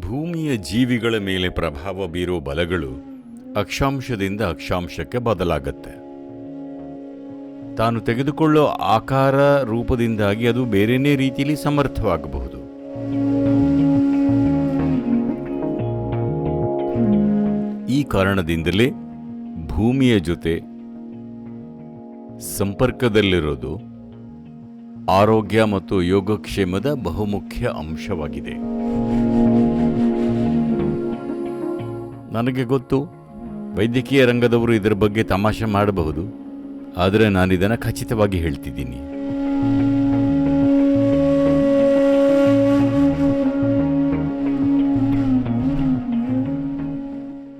ಭೂಮಿಯ ಜೀವಿಗಳ ಮೇಲೆ ಪ್ರಭಾವ ಬೀರೋ ಬಲಗಳು ಅಕ್ಷಾಂಶದಿಂದ ಅಕ್ಷಾಂಶಕ್ಕೆ ಬದಲಾಗತ್ತೆ. ತಾನು ತೆಗೆದುಕೊಳ್ಳೋ ಆಕಾರ ರೂಪದಿಂದಾಗಿ ಅದು ಬೇರೆನೇ ರೀತಿಯಲ್ಲಿ ಸಮರ್ಥವಾಗಬಹುದು. ಈ ಕಾರಣದಿಂದಲೇ ಭೂಮಿಯ ಜೊತೆ ಸಂಪರ್ಕದಲ್ಲಿರೋದು ಆರೋಗ್ಯ ಮತ್ತು ಯೋಗಕ್ಷೇಮದ ಬಹುಮುಖ್ಯ ಅಂಶವಾಗಿದೆ. ನನಗೆ ಗೊತ್ತು ವೈದ್ಯಕೀಯ ರಂಗದವರು ಇದರ ಬಗ್ಗೆ ತಮಾಷೆ ಮಾಡಬಹುದು ಆದರೆ ನಾನು ಇದನ್ನು ಖಚಿತವಾಗಿ ಹೇಳ್ತಿದ್ದೀನಿ.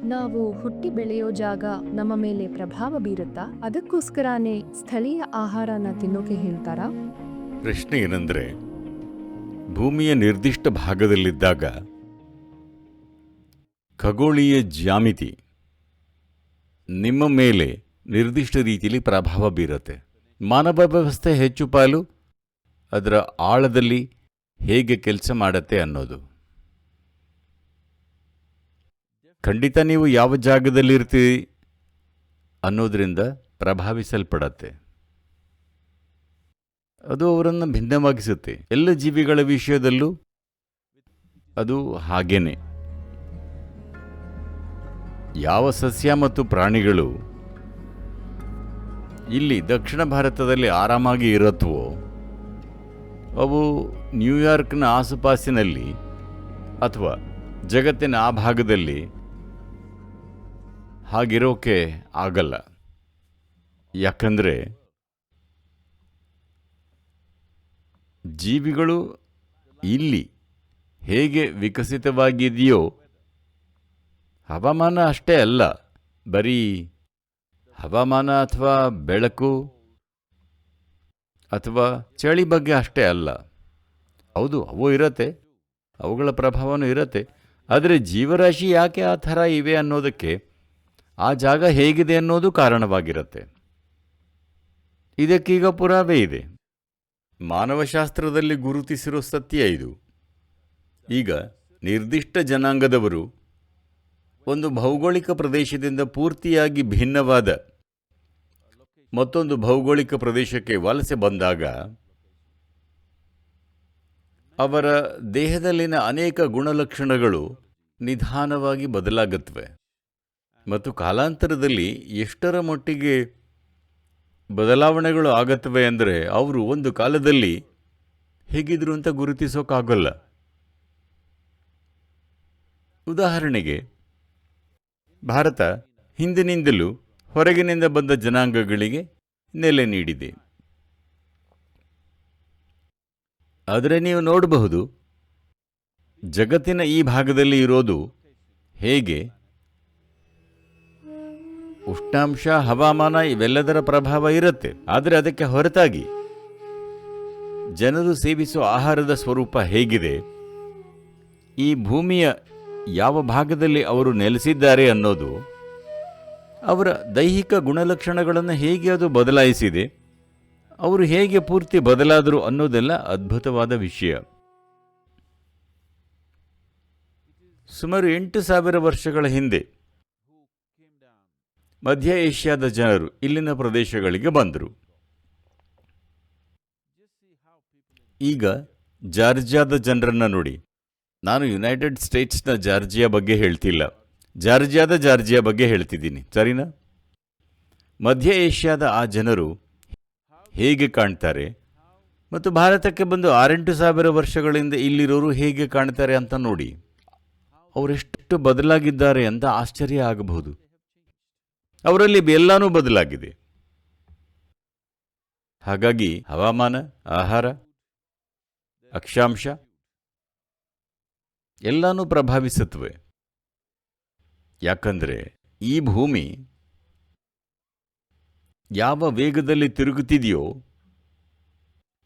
ನಾವು ಹುಟ್ಟಿ ಬೆಳೆಯೋ ಜಾಗ ನಮ್ಮ ಮೇಲೆ ಪ್ರಭಾವ ಬೀರುತ್ತಾ ಅದಕ್ಕೋಸ್ಕರನೇ ಸ್ಥಳೀಯ ಆಹಾರನ ತಿನ್ನೋಕೆ ಹೇಳ್ತಾರಾ? ಪ್ರಶ್ನೆ ಏನಂದ್ರೆ ಭೂಮಿಯ ನಿರ್ದಿಷ್ಟ ಭಾಗದಲ್ಲಿದ್ದಾಗ ಖಗೋಳೀಯ ಜ್ಯಾಮಿತಿ. ನಿಮ್ಮ ಮೇಲೆ ನಿರ್ದಿಷ್ಟ ರೀತಿಯಲ್ಲಿ ಪ್ರಭಾವ ಬೀರುತ್ತೆ. ಮಾನವ ವ್ಯವಸ್ಥೆ ಹೆಚ್ಚು ಪಾಲು, ಅದರ ಆಳದಲ್ಲಿ ಹೇಗೆ ಕೆಲಸ ಮಾಡತ್ತೆ ಅನ್ನೋದು. ಖಂಡಿತ ನೀವು ಯಾವ ಜಾಗದಲ್ಲಿರ್ತೀರಿ ಅನ್ನೋದರಿಂದ ಪ್ರಭಾವಿಸಲ್ಪಡತ್ತೆ. ಅದು ಅವರನ್ನು ಭಿನ್ನವಾಗಿಸುತ್ತೆ. ಎಲ್ಲ ಜೀವಿಗಳ ವಿಷಯದಲ್ಲೂ ಅದು ಹಾಗೇನೆ. ಯಾವ ಸಸ್ಯ ಮತ್ತು ಪ್ರಾಣಿಗಳು? ಇಲ್ಲಿ ದಕ್ಷಿಣ ಭಾರತದಲ್ಲಿ ಆರಾಮಾಗಿ ಇರುತ್ತವೋ ಅವು ನ್ಯೂಯಾರ್ಕ್ನ ಆಸುಪಾಸಿನಲ್ಲಿ ಅಥವಾ ಜಗತ್ತಿನ ಆ ಭಾಗದಲ್ಲಿ ಹಾಗಿರೋಕೆ ಆಗಲ್ಲ. ಯಾಕಂದರೆ ಜೀವಿಗಳು ಇಲ್ಲಿ ಹೇಗೆ ವಿಕಸಿತವಾಗಿದೆಯೋ ಹವಾಮಾನ ಅಷ್ಟೇ ಅಲ್ಲ, ಬರೀ ಹವಾಮಾನ ಅಥವಾ ಬೆಳಕು ಅಥವಾ ಚಳಿ ಬಗ್ಗೆ ಅಷ್ಟೇ ಅಲ್ಲ. ಹೌದು, ಅವು ಇರತ್ತೆ, ಅವುಗಳ ಪ್ರಭಾವನೂ ಇರತ್ತೆ. ಆದರೆ ಜೀವರಾಶಿ ಯಾಕೆ ಆ ಥರ ಇವೆ ಅನ್ನೋದಕ್ಕೆ ಆ ಜಾಗ ಹೇಗಿದೆ ಅನ್ನೋದು ಕಾರಣವಾಗಿರುತ್ತೆ. ಇದಕ್ಕೀಗ ಪುರಾವೆ ಇದೆ. ಮಾನವಶಾಸ್ತ್ರದಲ್ಲಿ ಗುರುತಿಸಿರೋ ಸತ್ಯ ಇದು. ಈಗ ನಿರ್ದಿಷ್ಟ ಜನಾಂಗದವರು ಒಂದು ಭೌಗೋಳಿಕ ಪ್ರದೇಶದಿಂದ ಪೂರ್ತಿಯಾಗಿ ಭಿನ್ನವಾದ ಮತ್ತೊಂದು ಭೌಗೋಳಿಕ ಪ್ರದೇಶಕ್ಕೆ ವಲಸೆ ಬಂದಾಗ ಅವರ ದೇಹದಲ್ಲಿನ ಅನೇಕ ಗುಣಲಕ್ಷಣಗಳು ನಿಧಾನವಾಗಿ ಬದಲಾಗುತ್ತವೆ. ಮತ್ತು ಕಾಲಾಂತರದಲ್ಲಿ ಎಷ್ಟರ ಮಟ್ಟಿಗೆ ಬದಲಾವಣೆಗಳು ಆಗುತ್ತವೆ ಅಂದರೆ ಅವರು ಒಂದು ಕಾಲದಲ್ಲಿ ಹೇಗಿದ್ರು ಅಂತ ಗುರುತಿಸೋಕ್ಕಾಗಲ್ಲ. ಉದಾಹರಣೆಗೆ ಭಾರತ ಹಿಂದಿನಿಂದಲೂ ಹೊರಗಿನಿಂದ ಬಂದ ಜನಾಂಗಗಳಿಗೆ ನೆಲೆ ನೀಡಿದೆ. ಆದರೆ ನೀವು ನೋಡಬಹುದು, ಜಗತ್ತಿನ ಈ ಭಾಗದಲ್ಲಿ ಇರೋದು ಹೇಗೆ? ಉಷ್ಣಾಂಶ, ಹವಾಮಾನ ಇವೆಲ್ಲದರ ಪ್ರಭಾವ ಇರುತ್ತೆ, ಆದರೆ ಅದಕ್ಕೆ ಹೊರತಾಗಿ ಜನರು ಸೇವಿಸುವ ಆಹಾರದ ಸ್ವರೂಪ ಹೇಗಿದೆ? ಈ ಭೂಮಿಯ ಯಾವ ಭಾಗದಲ್ಲಿ ಅವರು ನೆಲೆಸಿದ್ದಾರೆ ಅನ್ನೋದು, ಅವರ ದೈಹಿಕ ಗುಣಲಕ್ಷಣಗಳನ್ನು ಹೇಗೆ ಅದು ಬದಲಾಯಿಸಿದೆ, ಅವರು ಹೇಗೆ ಪೂರ್ತಿ ಬದಲಾದರು ಅನ್ನೋದೆಲ್ಲ ಅದ್ಭುತವಾದ ವಿಷಯ. ಸುಮಾರು ಎಂಟು ಸಾವಿರ ವರ್ಷಗಳ ಹಿಂದೆ, ಮಧ್ಯ ಏಷ್ಯಾದ ಜನರು ಇಲ್ಲಿನ ಪ್ರದೇಶಗಳಿಗೆ ಬಂದರು. ಈಗ ಜಾರ್ಜಾದ ಜನರನ್ನು ನೋಡಿ ನಾನು ಯುನೈಟೆಡ್ ಸ್ಟೇಟ್ಸ್ನ ಜಾರ್ಜಿಯಾ ಬಗ್ಗೆ ಹೇಳ್ತಿಲ್ಲ. ಜಾರ್ಜಿಯಾದ ಜಾರ್ಜಿಯಾ ಬಗ್ಗೆ ಹೇಳ್ತಿದ್ದೀನಿ. ಸರಿನಾ? ಮಧ್ಯ ಏಷ್ಯಾದ ಆ ಜನರು ಹೇಗೆ ಕಾಣ್ತಾರೆ? ಮತ್ತು ಭಾರತಕ್ಕೆ ಬಂದು ಆರೆಂಟು ಸಾವಿರ ವರ್ಷಗಳಿಂದ ಇಲ್ಲಿರೋರು ಹೇಗೆ ಕಾಣ್ತಾರೆ ಅಂತ ನೋಡಿ. ಅವರೆಷ್ಟು ಬದಲಾಗಿದ್ದಾರೆ ಅಂತ ಆಶ್ಚರ್ಯ ಆಗಬಹುದು. ಅವರಲ್ಲಿ ಎಲ್ಲನೂ ಬದಲಾಗಿದೆ. ಹಾಗಾಗಿ ಹವಾಮಾನ, ಆಹಾರ, ಅಕ್ಷಾಂಶ ಎಲ್ಲನೂ ಪ್ರಭಾವಿಸುತ್ತವೆ. ಯಾಕಂದರೆ ಈ ಭೂಮಿ ಯಾವ ವೇಗದಲ್ಲಿ ತಿರುಗುತ್ತಿದೆಯೋ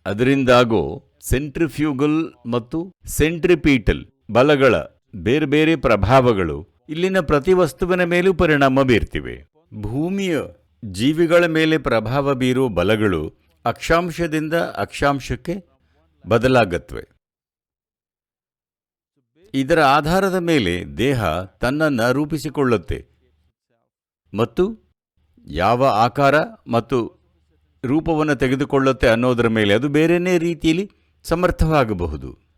ಅದರಿಂದಾಗೋ ಸೆಂಟ್ರಿಫ್ಯೂಗಲ್ ಮತ್ತು ಸೆಂಟ್ರಿಪೀಟಲ್ ಬಲಗಳ ಬೇರೆ ಬೇರೆ ಪ್ರಭಾವಗಳು ಇಲ್ಲಿನ ಪ್ರತಿ ವಸ್ತುವಿನ ಮೇಲೂ ಪರಿಣಾಮ ಬೀರ್ತಿವೆ. ಭೂಮಿಯ ಜೀವಿಗಳ ಮೇಲೆ ಪ್ರಭಾವ ಬೀರುವ ಬಲಗಳು ಅಕ್ಷಾಂಶದಿಂದ ಅಕ್ಷಾಂಶಕ್ಕೆ ಬದಲಾಗತ್ವೆ. ಇದರ ಆಧಾರದ ಮೇಲೆ ದೇಹ ತನ್ನನ್ನು ರೂಪಿಸಿಕೊಳ್ಳುತ್ತೆ. ಮತ್ತು ಯಾವ ಆಕಾರ ಮತ್ತು ರೂಪವನ್ನು ತೆಗೆದುಕೊಳ್ಳುತ್ತೆ ಅನ್ನೋದರ ಮೇಲೆ ಅದು ಬೇರೆಯೇ ರೀತಿಯಲ್ಲಿ ಸಮರ್ಥವಾಗಬಹುದು.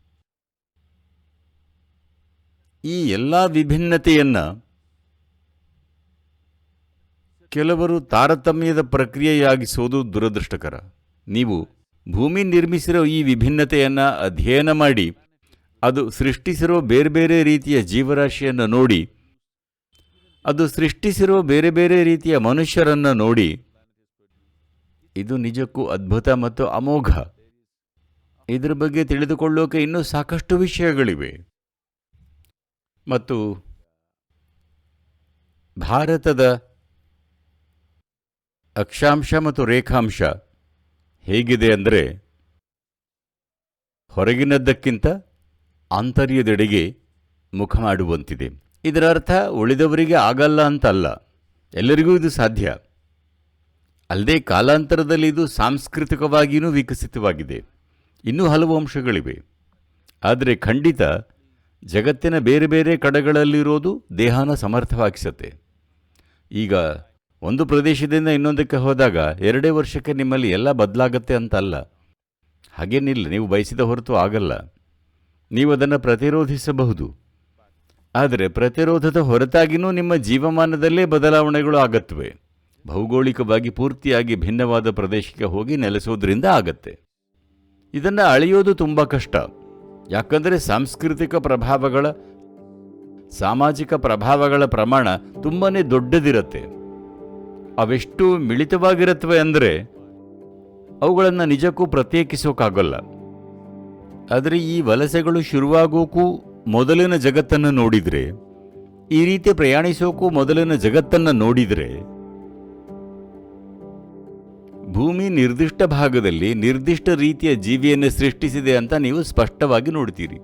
ಈ ಎಲ್ಲ ವಿಭಿನ್ನತೆಯನ್ನು ಕೆಲವರು ತಾರತಮ್ಯದ ಪ್ರಕ್ರಿಯೆಯಾಗಿಸೋದು ದುರದೃಷ್ಟಕರ. ನೀವು ಭೂಮಿ ನಿರ್ಮಿಸಿರೋ ಈ ವಿಭಿನ್ನತೆಯನ್ನು ಅಧ್ಯಯನ ಮಾಡಿ ಅದು ಸೃಷ್ಟಿಸಿರೋ ಬೇರೆ ಬೇರೆ ರೀತಿಯ ಜೀವರಾಶಿಯನ್ನು ನೋಡಿ, ಅದು ಸೃಷ್ಟಿಸಿರೋ ಬೇರೆ ಬೇರೆ ರೀತಿಯ ಮನುಷ್ಯರನ್ನು ನೋಡಿ, ಇದು ನಿಜಕ್ಕೂ ಅದ್ಭುತ ಮತ್ತು ಅಮೋಘ. ಇದರ ಬಗ್ಗೆ ತಿಳಿದುಕೊಳ್ಳೋಕೆ ಇನ್ನೂ ಸಾಕಷ್ಟು ವಿಷಯಗಳಿವೆ. ಮತ್ತು ಭಾರತದ ಅಕ್ಷಾಂಶ ಮತ್ತು ರೇಖಾಂಶ ಹೇಗಿದೆ ಅಂದರೆ ಹೊರಗಿನದ್ದಕ್ಕಿಂತ ಆಂತರ್ಯದೆಡೆಗೆ ಮುಖ ಮಾಡುವಂತಿದೆ. ಇದರ ಅರ್ಥ ಉಳಿದವರಿಗೆ ಆಗಲ್ಲ ಅಂತಲ್ಲ. ಎಲ್ಲರಿಗೂ ಇದು ಸಾಧ್ಯ. ಅಲ್ಲದೆ ಕಾಲಾಂತರದಲ್ಲಿ ಇದು ಸಾಂಸ್ಕೃತಿಕವಾಗಿಯೂ ವಿಕಸಿತವಾಗಿದೆ. ಇನ್ನೂ ಹಲವು ಅಂಶಗಳಿವೆ. ಆದರೆ ಖಂಡಿತ ಜಗತ್ತಿನ ಬೇರೆ ಬೇರೆ ಕಡೆಗಳಲ್ಲಿರೋದು ದೇಹನ ಸಮರ್ಥವಾಗಿಸುತ್ತೆ. ಈಗ ಒಂದು ಪ್ರದೇಶದಿಂದ ಇನ್ನೊಂದಕ್ಕೆ ಹೋದಾಗ ಎರಡೇ ವರ್ಷಕ್ಕೆ ನಿಮ್ಮಲ್ಲಿ ಎಲ್ಲ ಬದಲಾಗತ್ತೆ ಅಂತಲ್ಲ. ಹಾಗೇನಿಲ್ಲ, ನೀವು ಬಯಸಿದ ಹೊರತು ಆಗಲ್ಲ. ನೀವು ಅದನ್ನು ಪ್ರತಿರೋಧಿಸಬಹುದು. ಆದರೆ ಪ್ರತಿರೋಧದ ಹೊರತಾಗಿಯೂ ನಿಮ್ಮ ಜೀವಮಾನದಲ್ಲೇ ಬದಲಾವಣೆಗಳು ಆಗತ್ವೆ. ಭೌಗೋಳಿಕವಾಗಿ ಪೂರ್ತಿಯಾಗಿ ಭಿನ್ನವಾದ ಪ್ರದೇಶಕ್ಕೆ ಹೋಗಿ ನೆಲೆಸೋದ್ರಿಂದ ಆಗತ್ತೆ. ಇದನ್ನು ಅಳೆಯೋದು ತುಂಬ ಕಷ್ಟ. ಯಾಕಂದರೆ ಸಾಂಸ್ಕೃತಿಕ ಪ್ರಭಾವಗಳ, ಸಾಮಾಜಿಕ ಪ್ರಭಾವಗಳ ಪ್ರಮಾಣ ತುಂಬಾ ದೊಡ್ಡದಿರುತ್ತೆ. ಅವೆಷ್ಟು ಮಿಳಿತವಾಗಿರುತ್ತವೆ ಅಂದರೆ ಅವುಗಳನ್ನು ನಿಜಕ್ಕೂ ಪ್ರತ್ಯೇಕಿಸೋಕ್ಕಾಗಲ್ಲ ಆದರೆ ಈ ವಲಸೆಗಳು ಶುರುವಾಗೋಕ್ಕೂ ಮೊದಲಿನ ಜಗತ್ತನ್ನು ನೋಡಿದರೆ, ಈ ರೀತಿ ಪ್ರಯಾಣಿಸೋಕ್ಕೂ ಮೊದಲಿನ ಜಗತ್ತನ್ನು ನೋಡಿದರೆ, ಭೂಮಿ ನಿರ್ದಿಷ್ಟ ಭಾಗದಲ್ಲಿ ನಿರ್ದಿಷ್ಟ ರೀತಿಯ ಜೀವಿಯನ್ನು ಸೃಷ್ಟಿಸಿದೆ ಅಂತ ನೀವು ಸ್ಪಷ್ಟವಾಗಿ ನೋಡ್ತೀರಿ.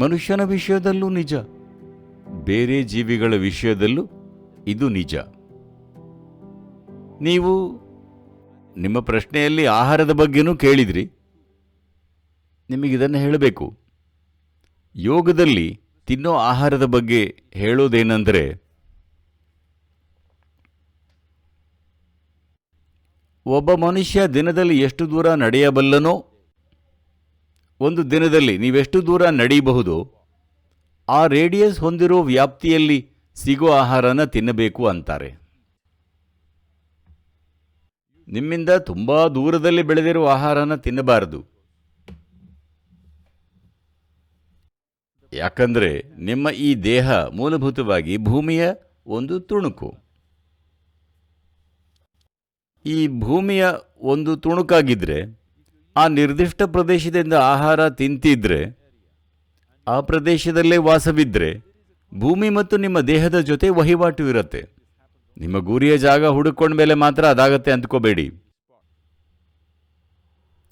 ಮನುಷ್ಯನ ವಿಷಯದಲ್ಲೂ ನಿಜ. ಬೇರೆ ಜೀವಿಗಳ ವಿಷಯದಲ್ಲೂ ಇದು ನಿಜ. ನೀವು ನಿಮ್ಮ ಪ್ರಶ್ನೆಯಲ್ಲಿ ಆಹಾರದ ಬಗ್ಗೆನೂ ಕೇಳಿದ್ರಿ. ನಿಮಗಿದನ್ನು ಹೇಳಬೇಕು. ಯೋಗದಲ್ಲಿ ತಿನ್ನೋ ಆಹಾರದ ಬಗ್ಗೆ ಹೇಳೋದೇನೆಂದರೆ, ಒಬ್ಬ ಮನುಷ್ಯ ದಿನದಲ್ಲಿ ಎಷ್ಟು ದೂರ ನಡೆಯಬಲ್ಲನೋ, ಒಂದು ದಿನದಲ್ಲಿ ನೀವೆಷ್ಟು ದೂರ ನಡೆಯಬಹುದು, ಆ ರೇಡಿಯಸ್ ಹೊಂದಿರೋ ವ್ಯಾಪ್ತಿಯಲ್ಲಿ ಸಿಗೋ ಆಹಾರನ ತಿನ್ನಬೇಕು ಅಂತಾರೆ. ನಿಮ್ಮಿಂದ ತುಂಬಾ ದೂರದಲ್ಲಿ ಬೆಳೆದಿರುವ ಆಹಾರನ ತಿನ್ನಬಾರದು. ಯಾಕಂದ್ರೆ ನಿಮ್ಮ ಈ ದೇಹ ಮೂಲಭೂತವಾಗಿ ಭೂಮಿಯ ಒಂದು ತುಣುಕು. ಈ ಭೂಮಿಯ ಒಂದು ತುಣುಕಾಗಿದ್ದರೆ ಆ ನಿರ್ದಿಷ್ಟ ಪ್ರದೇಶದಿಂದ ಆಹಾರ ತಿಂತಿದ್ರೆ, ಆ ಪ್ರದೇಶದಲ್ಲೇ ವಾಸವಿದ್ರೆ, ಭೂಮಿ ಮತ್ತು ನಿಮ್ಮ ದೇಹದ ಜೊತೆ ವಹಿವಾಟು ಇರುತ್ತೆ. ನಿಮ್ಮ ಗುರಿಯ ಜಾಗ ಹುಡುಕೊಂಡ ಮೇಲೆ ಮಾತ್ರ ಅದಾಗತ್ತೆ ಅಂದ್ಕೋಬೇಡಿ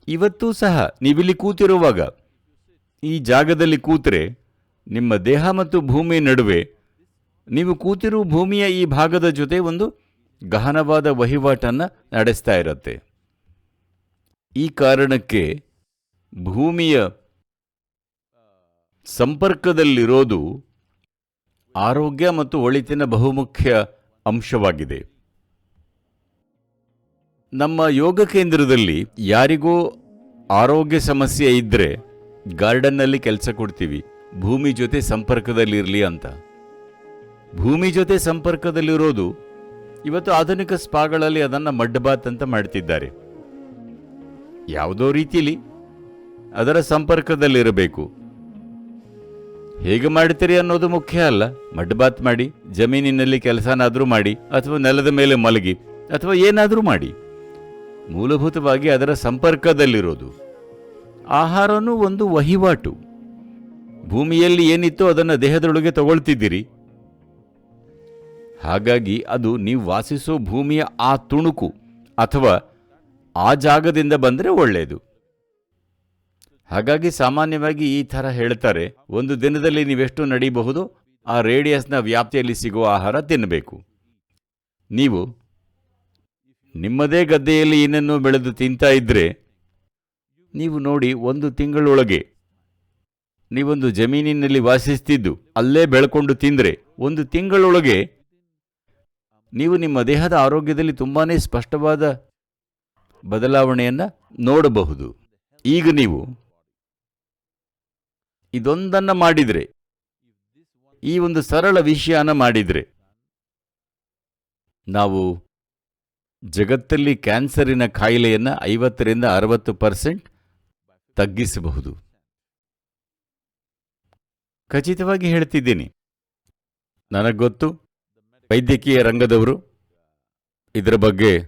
ಇವತ್ತೂ ಸಹ ನೀವಿಲ್ಲಿ ಕೂತಿರುವಾಗ, ಈ ಜಾಗದಲ್ಲಿ ಕೂತ್ರೆ ನಿಮ್ಮ ದೇಹ ಮತ್ತು ಭೂಮಿ ನಡುವೆ. ನೀವು ಕೂತಿರುವ ಭೂಮಿಯ ಈ ಭಾಗದ ಜೊತೆ ಒಂದು ಗಹನವಾದ ವಹಿವಾಟನ್ನು ನಡೆಸ್ತಾ ಇರುತ್ತೆ. ಈ ಕಾರಣಕ್ಕೆ ಭೂಮಿಯ ಸಂಪರ್ಕದಲ್ಲಿರೋದು ಆರೋಗ್ಯ ಮತ್ತು ಒಳಿತಿನ ಬಹುಮುಖ್ಯ ಅಂಶವಾಗಿದೆ. ನಮ್ಮ ಯೋಗ ಕೇಂದ್ರದಲ್ಲಿ ಯಾರಿಗೂ ಆರೋಗ್ಯ ಸಮಸ್ಯೆ ಇದ್ದರೆ ಗಾರ್ಡನ್ನಲ್ಲಿ ಕೆಲಸ ಕೊಡ್ತೀವಿ. ಭೂಮಿ ಜೊತೆ ಸಂಪರ್ಕದಲ್ಲಿರಲಿ ಅಂತ. ಭೂಮಿ ಜೊತೆ ಸಂಪರ್ಕದಲ್ಲಿರೋದು ಇವತ್ತು ಆಧುನಿಕ ಸ್ಪಾಗಳಲ್ಲಿ ಅದನ್ನು ಮಡ್ಬಾತ್ ಅಂತ ಮಾಡ್ತಿದ್ದಾರೆ. ಯಾವುದೋ ರೀತಿಯಲ್ಲಿ ಅದರ ಸಂಪರ್ಕದಲ್ಲಿರಬೇಕು. ಹೇಗೆ ಮಾಡ್ತೀರಿ ಅನ್ನೋದು ಮುಖ್ಯ ಅಲ್ಲ. ಮಡ್ಬಾತ್ ಮಾಡಿ, ಜಮೀನಿನಲ್ಲಿ ಕೆಲಸನಾದರೂ ಮಾಡಿ, ಅಥವಾ ನೆಲದ ಮೇಲೆ ಮಲಗಿ, ಅಥವಾ ಏನಾದರೂ ಮಾಡಿ. ಮೂಲಭೂತವಾಗಿ ಅದರ ಸಂಪರ್ಕದಲ್ಲಿರೋದು. ಆಹಾರನೂ ಒಂದು ವಹಿವಾಟು. ಭೂಮಿಯಲ್ಲಿ ಏನಿತ್ತೋ ಅದನ್ನು ದೇಹದೊಳಗೆ ತಗೊಳ್ತಿದ್ದೀರಿ. ಹಾಗಾಗಿ ಅದು ನೀವು ವಾಸಿಸೋ ಭೂಮಿಯ ಆ ತುಣುಕು ಅಥವಾ ಆ ಜಾಗದಿಂದ ಬಂದರೆ ಒಳ್ಳೆಯದು. ಹಾಗಾಗಿ ಸಾಮಾನ್ಯವಾಗಿ ಈ ಥರ ಹೇಳ್ತಾರೆ, ಒಂದು ದಿನದಲ್ಲಿ ನೀವೆಷ್ಟು ನಡೀಬಹುದು, ಆ ರೇಡಿಯಸ್ನ ವ್ಯಾಪ್ತಿಯಲ್ಲಿ ಸಿಗುವ ಆಹಾರ ತಿನ್ನಬೇಕು. ನೀವು ನಿಮ್ಮದೇ ಗದ್ದೆಯಲ್ಲಿ ಏನನ್ನೂ ಬೆಳೆದು ತಿಂತಾ ಇದ್ದರೆ ನೀವು ನೋಡಿ ಒಂದು ತಿಂಗಳೊಳಗೆ ನೀವೊಂದು ಜಮೀನಿನಲ್ಲಿ ವಾಸಿಸ್ತಿದ್ದು, ಅಲ್ಲೇ ಬೆಳ್ಕೊಂಡು ತಿಂದರೆ, ಒಂದು ತಿಂಗಳೊಳಗೆ ನೀವು ನಿಮ್ಮ ದೇಹದ ಆರೋಗ್ಯದಲ್ಲಿ ತುಂಬಾ ಸ್ಪಷ್ಟವಾದ ಬದಲಾವಣೆಯನ್ನು ನೋಡಬಹುದು. ಈಗ ನೀವು ಇದೊಂದನ್ನು ಮಾಡಿದರೆ, ಈ ಒಂದು ಸರಳ ವಿಷಯನ ಮಾಡಿದರೆ, ನಾವು ಜಗತ್ತಲ್ಲಿ ಕ್ಯಾನ್ಸರಿನ ಕಾಯಿಲೆಯನ್ನು ಐವತ್ತರಿಂದ ಅರವತ್ತು ಪರ್ಸೆಂಟ್ ತಗ್ಗಿಸಬಹುದು. ಖಚಿತವಾಗಿ ಹೇಳ್ತಿದ್ದೀನಿ. ಗೊತ್ತು, ವೈದ್ಯಕೀಯ ರಂಗದವರು ಇದರ ಬಗ್ಗೆ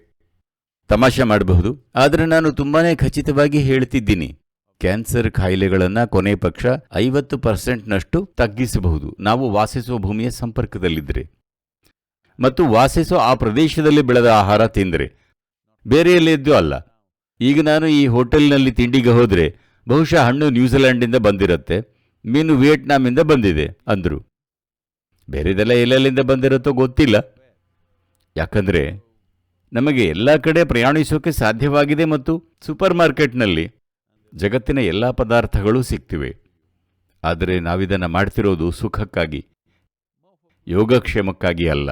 ತಮಾಷೆ ಮಾಡಬಹುದು. ಆದರೆ ನಾನು ತುಂಬಾನೇ ಖಚಿತವಾಗಿ ಹೇಳ್ತಿದ್ದೀನಿ. ಕ್ಯಾನ್ಸರ್ ಕಾಯಿಲೆಗಳನ್ನು ಕೊನೆ ಪಕ್ಷ ಐವತ್ತು ಪರ್ಸೆಂಟ್ನಷ್ಟು ತಗ್ಗಿಸಬಹುದು. ನಾವು ವಾಸಿಸುವ ಭೂಮಿಯ ಸಂಪರ್ಕದಲ್ಲಿದ್ದರೆ ಮತ್ತು ವಾಸಿಸುವ ಆ ಪ್ರದೇಶದಲ್ಲಿ ಬೆಳೆದ ಆಹಾರ ತಿಂದರೆ. ಬೇರೆ ಎಲ್ಲಿದ್ದು ಅಲ್ಲ. ಈಗ ನಾನು ಈ ಹೋಟೆಲ್ನಲ್ಲಿ ತಿಂಡಿಗೆ ಹೋದರೆ ಬಹುಶಃ ಹಣ್ಣು ನ್ಯೂಜಿಲೆಂಡಿಂದ ಬಂದಿರುತ್ತೆ. ಮೀನು ವಿಯೆಟ್ನಾಮಿಂದ ಬಂದಿದೆ ಅಂದರು. ಬೇರೆದೆಲ್ಲ ಎಲ್ಲೆಲ್ಲಿಂದ ಬಂದಿರುತ್ತೋ ಗೊತ್ತಿಲ್ಲ. ಯಾಕಂದರೆ ನಮಗೆ ಎಲ್ಲ ಕಡೆ ಪ್ರಯಾಣಿಸೋಕೆ ಸಾಧ್ಯವಾಗಿದೆ ಮತ್ತು ಸೂಪರ್ ಮಾರ್ಕೆಟ್ನಲ್ಲಿ ಜಗತ್ತಿನ ಎಲ್ಲ ಪದಾರ್ಥಗಳು ಸಿಗ್ತಿವೆ. ಆದರೆ ನಾವಿದನ್ನು ಮಾಡ್ತಿರೋದು ಸುಖಕ್ಕಾಗಿ, ಯೋಗಕ್ಷೇಮಕ್ಕಾಗಿ ಅಲ್ಲ.